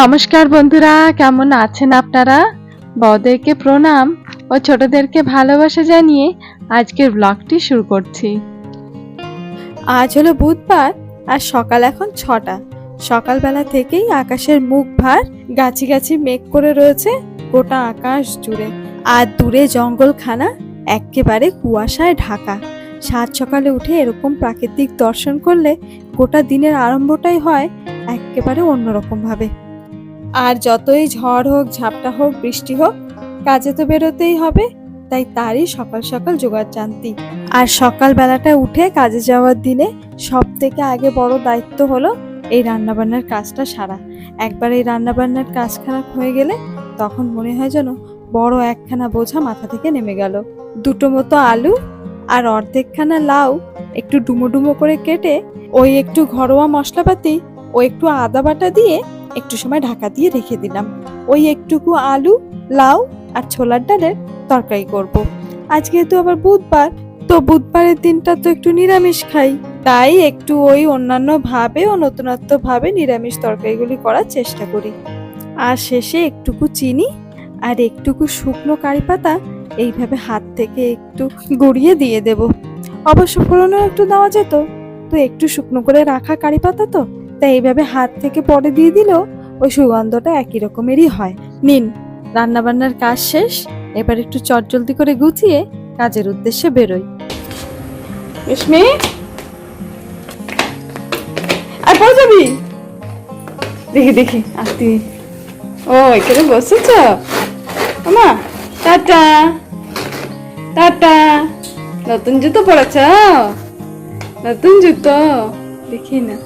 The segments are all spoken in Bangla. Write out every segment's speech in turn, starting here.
নমস্কার বন্ধুরা, কেমন আছেন আপনারা? বড়দেরকে প্রণাম ও ছোটদেরকে ভালোবাসা জানিয়ে আজকের ব্লগটি শুরু করছি। আজ হলো বুধবার আর সকাল এখন ছটা। সকালবেলা থেকেই আকাশের মুখ ভার গাছি গাছি মেঘ করে রয়েছে গোটা আকাশ জুড়ে। আর দূরে জঙ্গলখানা একেবারে কুয়াশায় ঢাকা। সাত সকালে উঠে এরকম প্রাকৃতিক দর্শন করলে গোটা দিনের আরম্ভটাই হয় একেবারে অন্যরকম ভাবে আর যতই ঝড় হোক, ঝাপটা হোক, বৃষ্টি হোক, কাজে তো বেরোতেই হবে। তাই তারই সকাল সকাল জোগাড় জানতি। আর সকালবেলাটা উঠে কাজে যাওয়ার দিনে সব থেকে আগে বড় দায়িত্ব হলো এই রান্নাবান্নার কাজটা সারা। একবার এই রান্নাবান্নার কাজ খারাপ হয়ে গেলে তখন মনে হয় যেন বড় একখানা বোঝা মাথা থেকে নেমে গেল। দুটো মতো আলু আর অর্ধেকখানা লাউ একটু ডুমো ডুমো করে কেটে ওই একটু ঘরোয়া মশলাপাতি, ও একটু আদা বাটা দিয়ে একটু সময় ঢাকা দিয়ে রেখে দিলাম। ওই একটুকু আলু, লাউ আর ছোলার ডালের তরকারি করব। আজকে তো আবার বুধবার, তো বুধবারের দিনটা তো একটু নিরামিষ খাই। তাই একটু ওই অন্যান্য ভাবে ও নতুনত্ব ভাবে নিরামিষ তরকারিগুলি করার চেষ্টা করি। আর শেষে একটুকু চিনি আর একটুকু শুকনো কারি পাতা এইভাবে হাত থেকে একটু গড়িয়ে দিয়ে দেব। অবশ্য ফোড়নও একটু দেওয়া যেত। তো একটু শুকনো করে রাখা কারি পাতা তো তাই এইভাবে হাত থেকে পরে দিয়ে দিলেও ওই সুগন্ধটা একই রকমেরই হয়। নিন, রান্নাবান্নার কাজ শেষ, এবার একটু চটজলদি করে গুছিয়ে কাজের উদ্দেশ্যে বেরোই। আর যাবি? দেখি দেখি আসতি ও, এখানে বসেছ? আমা টাটা টাটা। নতুন জুতো পড়েছ? নতুন জুতো। দেখি না।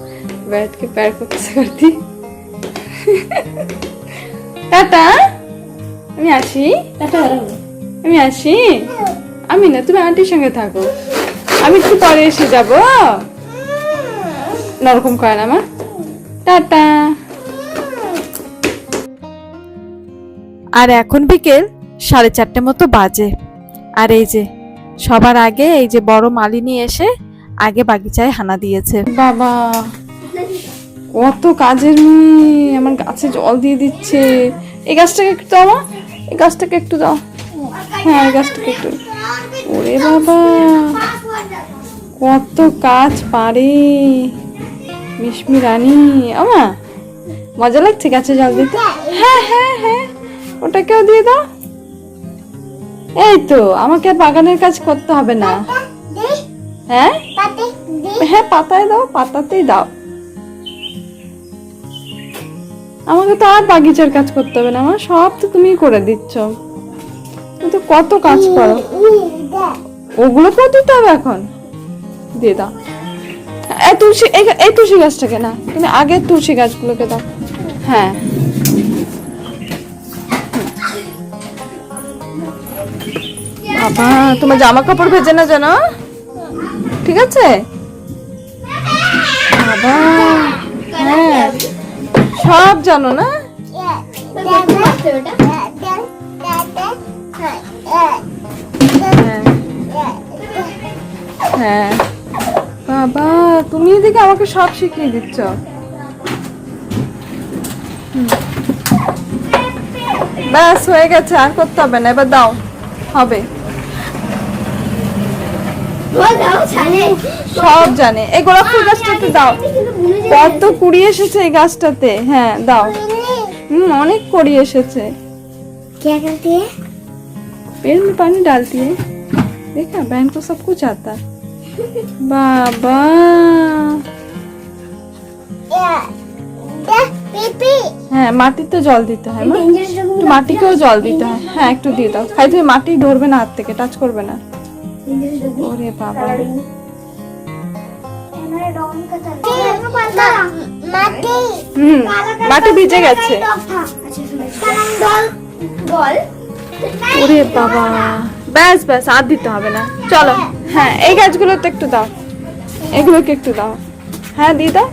ব্যাটকে প্যার করতে করতি টাটা আমি আসি আমি আসি আমি না তুমি আন্টির সঙ্গে থাকো আমি একটু পরে এসে যাব নরকম করে না মা টাটা আর এখন বিকেল সাড়ে চারটে মতো বাজে। আর এই যে সবার আগে এই যে বড় মালিনী এসে আগে বাগিচায় হানা দিয়েছে। বাবা। কত কাজের মেয়ে আমার গাছে জল দিয়ে দিচ্ছে। এই গাছটাকে একটু দাও মা। এই গাছটাকে একটু দাও। হ্যাঁ এই গাছটাকে একটু ওরে বাবা কত কাজ পারে। মিশমি রানী আমা মজা লাগছে গাছে জল দিতে? হ্যাঁ হ্যাঁ হ্যাঁ ওটাকেও দিয়ে দাও। এই তো আমাকে আর বাগানের কাজ করতে হবে না। হ্যাঁ? হ্যাঁ পাতায় দাও পাতাতেই দাও। আমাকে তো আর বাগিচার কাজ করতে হবে না, আমার সব তো তুমি করে দিচ্ছ। তো কত কাজ করো। ওগুলো করে দিতে হবে এখন। দিয়ে দাও। এই তুলসী, এই- তুলসী গাছটাকে না, তুমি আগের তুলসী গাছগুলোকে দাও। হ্যাঁ। বাবা, তোমার জামা কাপড় ভেজে না যেন। ঠিক আছে? বাবা হ্যাঁ। সব জানো না? হ্যাঁ। বাবা, তুমি এদিকে আমাকে সব শিখিয়ে দিচ্ছ। ব্যাস, হয়ে গেছে, আর করতে হবে না। এবার দাও, হবে। সব জানে এই গোলাপ ফুল গাছটাতে দাও কত কুড়ি এসেছে এই গাছটাতে হ্যাঁ দাও হুম অনেক কুড়ি এসেছে क्या करती है पेड़ में पानी डालती है देखा बहन को सब कुछ आता है बाबा पीपी হ্যাঁ মাটিতে জল দিতে হয় মা একটু মাটিকেও জল দিতে হয় হ্যাঁ একটু দিয়ে দাও খাই তুমি মাটি ধরবে না হাত থেকে টাচ করবে না ওরে বাবা। মাটি ভিজে গেছে। ওরে বাবা। ব্যাস ব্যাস, আর দিতে হবে না। চলো হ্যাঁ এই গাছগুলোতে একটু দাও। এগুলোকে একটু দাও। হ্যাঁ দিয়ে দাও।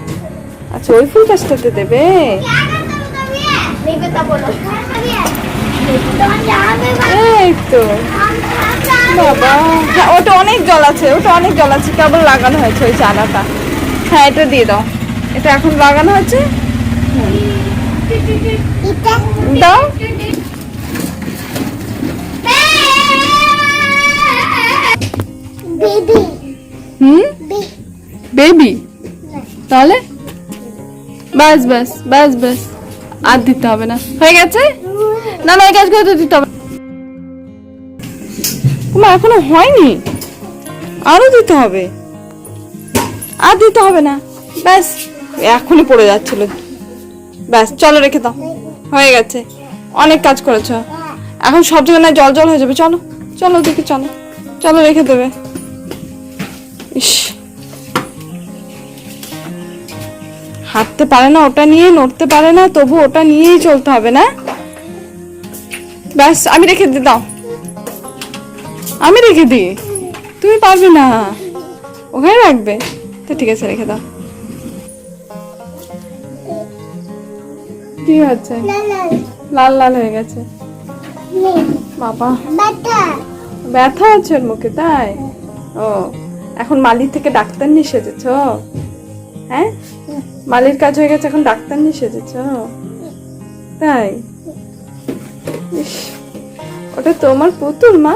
আচ্ছা ওই ফুল গাছটাতে দেবে? এই তো। বাবা। হ্যাঁ ওটা অনেক জল আছে ওটা অনেক জল আছে কেবল লাগানো হয়েছে ওই চারাটা। হ্যাঁ এটা দিয়ে দাও। এটা এখন লাগানো হয়েছে? দাও। বেবি হুম? বেবি তাহলে? বাস বাস বাস বাস আর দিতে হবে না। হয়ে গেছে? না না এই কাজ করে তো দিতে হবে তোমার এখনও হয়নি। আরও দিতে হবে। আর দিতে হবে না। ব্যাস, এখনই পড়ে যাচ্ছিল। ব্যাস, চলো রেখে দাও। হয়ে গেছে। অনেক কাজ করেছ। এখন সব জায়গায় জল জল হয়ে যাবে। চলো চলো দেখি চলো। চলো রেখে দেবে। ইস। হাঁটতে পারে না, ওটা নিয়ে নড়তে পারে না, তবু ওটা নিয়েই চলতে হবে না। ব্যাস, আমি রেখে দাও। আমি রেখে দিই। তুমি পারবে না। ওখানে রাখবে। তো ঠিক আছে রেখে দাও। কি হচ্ছে লাল লাল হয়ে গেছে। বাবা। ব্যথা হচ্ছে ওর মুখে তাই? ও এখন মালির থেকে ডাক্তার নিয়ে সেজেছ? হ্যাঁ? মালির কাজ হয়ে গেছে এখন ডাক্তার নিয়ে সেজেছ? তাই? ইস, ওটা তোমার পুতুল মা?